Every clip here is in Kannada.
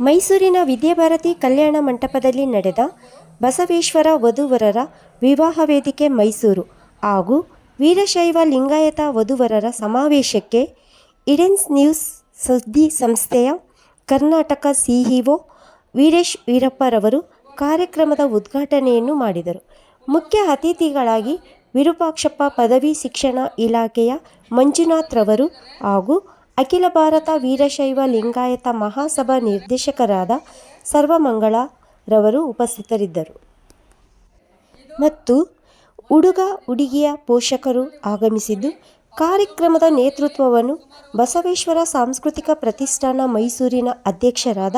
ಮೈಸೂರಿನ ವಿದ್ಯಾಭಾರತಿ ಕಲ್ಯಾಣ ಮಂಟಪದಲ್ಲಿ ನಡೆದ ಬಸವೇಶ್ವರ ವಧುವರರ ವಿವಾಹ ವೇದಿಕೆ ಮೈಸೂರು ಹಾಗೂ ವೀರಶೈವ ಲಿಂಗಾಯತ ವಧುವರರ ಸಮಾವೇಶಕ್ಕೆ ಇಡೆನ್ಸ್ ನ್ಯೂಸ್ ಸುದ್ದಿ ಸಂಸ್ಥೆಯ ಕರ್ನಾಟಕ ಸಿಇಒ ವೀರೇಶ್ ವೀರಪ್ಪರವರು ಕಾರ್ಯಕ್ರಮದ ಉದ್ಘಾಟನೆಯನ್ನು ಮಾಡಿದರು. ಮುಖ್ಯ ಅತಿಥಿಗಳಾಗಿ ವಿರೂಪಾಕ್ಷಪ್ಪ ಪದವಿ ಶಿಕ್ಷಣ ಇಲಾಖೆಯ ಮಂಜುನಾಥ್ರವರು ಹಾಗೂ ಅಖಿಲ ಭಾರತ ವೀರಶೈವ ಲಿಂಗಾಯತ ಮಹಾಸಭಾ ನಿರ್ದೇಶಕರಾದ ಸರ್ವಮಂಗಳ ರವರು ಉಪಸ್ಥಿತರಿದ್ದರು. ಮತ್ತು ಹುಡುಗ ಹುಡುಗಿಯ ಪೋಷಕರು ಆಗಮಿಸಿದ್ದು, ಕಾರ್ಯಕ್ರಮದ ನೇತೃತ್ವವನ್ನು ಬಸವೇಶ್ವರ ಸಾಂಸ್ಕೃತಿಕ ಪ್ರತಿಷ್ಠಾನ ಮೈಸೂರಿನ ಅಧ್ಯಕ್ಷರಾದ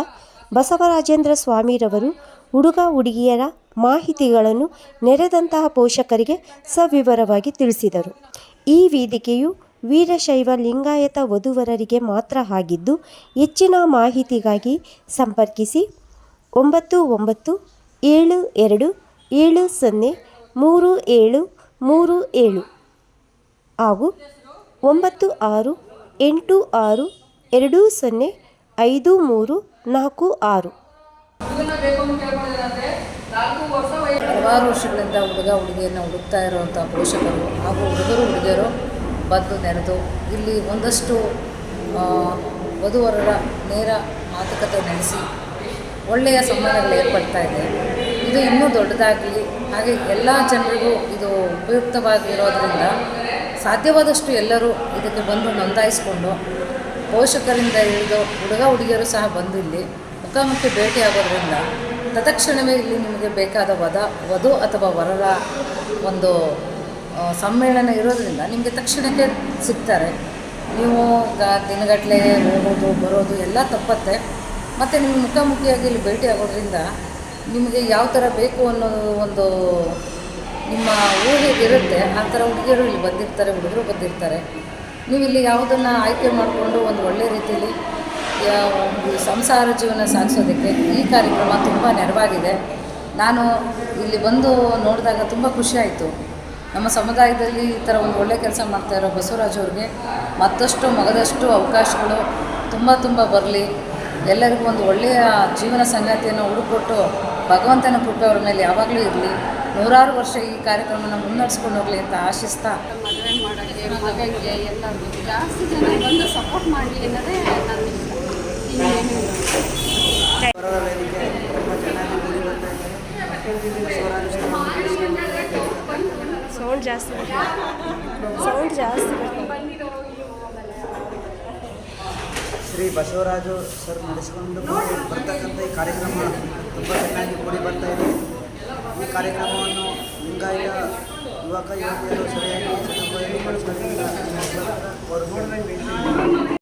ಬಸವರಾಜೇಂದ್ರ ಸ್ವಾಮಿರವರು ಹುಡುಗ ಹುಡುಗಿಯರ ಮಾಹಿತಿಗಳನ್ನು ನೆರೆದಂತಹ ಪೋಷಕರಿಗೆ ಸವಿವರವಾಗಿ ತಿಳಿಸಿದರು. ಈ ವೇದಿಕೆಯು ವೀರಶೈವ ಲಿಂಗಾಯತ ವಧುವರರಿಗೆ ಮಾತ್ರ ಆಗಿದ್ದು, ಹೆಚ್ಚಿನ ಮಾಹಿತಿಗಾಗಿ ಸಂಪರ್ಕಿಸಿ ಒಂಬತ್ತು ಒಂಬತ್ತು ಏಳು ಎರಡು ಏಳು ಸೊನ್ನೆ ಮೂರು ಏಳು ಮೂರು ಏಳು ಹಾಗೂ ಒಂಬತ್ತು ಆರು ಎಂಟು ಆರು ಎರಡು ಸೊನ್ನೆ ಐದು ಮೂರು ನಾಲ್ಕು ಆರು. ಹಲವಾರು ವರ್ಷಗಳಿಂದ ಹುಡುಗ ಹುಡುಗಿಯನ್ನು ಹುಡುಕ್ತಾ ಇರುವಂಥ ಪೋಷಕರು ಹಾಗೂ ಹುಡುಗರು ಹುಡುಗಿಯರು ಬಂದು ನೆರೆದು ಇಲ್ಲಿ ಒಂದಷ್ಟು ವಧುವರರ ನೇರ ಮಾತುಕತೆ ನಡೆಸಿ ಒಳ್ಳೆಯ ಸಂಬಂಧಗಳು ಏರ್ಪಡ್ತಾ ಇದೆ. ಇದು ಇನ್ನೂ ದೊಡ್ಡದಾಗಲಿ, ಹಾಗೆ ಎಲ್ಲ ಜನರಿಗೂ ಇದು ಉಪಯುಕ್ತವಾಗಿರೋದ್ರಿಂದ ಸಾಧ್ಯವಾದಷ್ಟು ಎಲ್ಲರೂ ಇದಕ್ಕೆ ಬಂದು ನೋಂದಾಯಿಸಿಕೊಂಡು ಪೋಷಕರಿಂದ ಹಿಡಿದು ಹುಡುಗ ಹುಡುಗಿಯರು ಸಹ ಬಂದು ಇಲ್ಲಿ ಮುಖಾಮುಖಿ ಭೇಟಿಯಾಗೋದ್ರಿಂದ ತತ್ಕ್ಷಣವೇ ಇಲ್ಲಿ ನಿಮಗೆ ಬೇಕಾದ ವಧ, ವಧು ಅಥವಾ ವರರ ಒಂದು ಸಮ್ಮೇಳನ ಇರೋದರಿಂದ ನಿಮಗೆ ತಕ್ಷಣಕ್ಕೆ ಸಿಗ್ತಾರೆ. ನೀವು ದಿನಗಟ್ಟಲೆ ಹೋಗೋದು, ಬರೋದು ಎಲ್ಲ ತಪ್ಪತ್ತೆ. ಮತ್ತು ನಿಮ್ಗೆ ಮುಖಾಮುಖಿಯಾಗಿ ಇಲ್ಲಿ ಭೇಟಿ ಆಗೋದ್ರಿಂದ ನಿಮಗೆ ಯಾವ ಥರ ಬೇಕು ಅನ್ನೋ ಒಂದು ನಿಮ್ಮ ಊಹೆ ಇರುತ್ತೆ. ಆ ಥರ ಹುಡುಗಿಯರು ಇಲ್ಲಿ ಬಂದಿರ್ತಾರೆ, ಹುಡುಗರು ಬಂದಿರ್ತಾರೆ. ನೀವು ಇಲ್ಲಿ ಯಾವುದನ್ನು ಆಯ್ಕೆ ಮಾಡಿಕೊಂಡು ಒಂದು ಒಳ್ಳೆ ರೀತಿಯಲ್ಲಿ ಒಂದು ಸಂಸಾರ ಜೀವನ ಸಾಗಿಸೋದಕ್ಕೆ ಈ ಕಾರ್ಯಕ್ರಮ ತುಂಬ ನೆರವಾಗಿದೆ. ನಾನು ಇಲ್ಲಿ ಬಂದು ನೋಡಿದಾಗ ತುಂಬ ಖುಷಿಯಾಯಿತು ನಮ್ಮ ಸಮುದಾಯದಲ್ಲಿ ಈ ಥರ ಒಂದು ಒಳ್ಳೆ ಕೆಲಸ ಮಾಡ್ತಾ ಇರೋ ಬಸವರಾಜ್ ಅವ್ರಿಗೆ ಮತ್ತಷ್ಟು ಮಗದಷ್ಟು ಅವಕಾಶಗಳು ತುಂಬ ತುಂಬ ಬರಲಿ. ಎಲ್ಲರಿಗೂ ಒಂದು ಒಳ್ಳೆಯ ಜೀವನ ಸಂಗಾತಿಯನ್ನು ಹುಡುಕೊಟ್ಟು ಭಗವಂತನ ಕೃಪೆ ಅವ್ರ ಮೇಲೆ ಯಾವಾಗಲೂ ಇರಲಿ. ನೂರಾರು ವರ್ಷ ಈ ಕಾರ್ಯಕ್ರಮನ ಮುನ್ನಡೆಸ್ಕೊಂಡು ಹೋಗಲಿ ಅಂತ ಆಶಿಸ್ತಾ. ಮದುವೆ ಮಾಡೋಕ್ಕೆ ಮಗನಿಗೆ ಎಲ್ಲರಿಗೂ ಜಾಸ್ತಿ ಜನ ಬಂದು ಸಪೋರ್ಟ್ ಮಾಡಲಿ ಅನ್ನೋದೇ ನನ್ನ ಇಷ್ಟ ಇನ್ನೇನು ಇಲ್ಲ. ಬರೋದ ವೇದಿಕೆ ತುಂಬ ಚೆನ್ನಾಗಿ ಮೂಡಿ ಬರ್ತಾ ಇದೆ ಬಸವರಾಜ ಸೌಂಡ್ ಜಾಸ್ತಿ ಸೌಂಡ್ ಜಾಸ್ತಿ ಶ್ರೀ ಬಸವರಾಜು ಸರ್ ನಡೆಸಿಕೊಂಡು ಬರ್ತಕ್ಕಂಥ ಈ ಕಾರ್ಯಕ್ರಮ ತುಂಬ ಚೆನ್ನಾಗಿ ಮೂಡಿ ಬರ್ತಾ ಇದೆ. ಈ ಕಾರ್ಯಕ್ರಮವನ್ನು ಲಿಂಗಾಯತ ಯುವಕ, ಯುವತಿಯರು ಸರಿಯಾಗಿ ಸದುಪಯೋಗ ಅವರು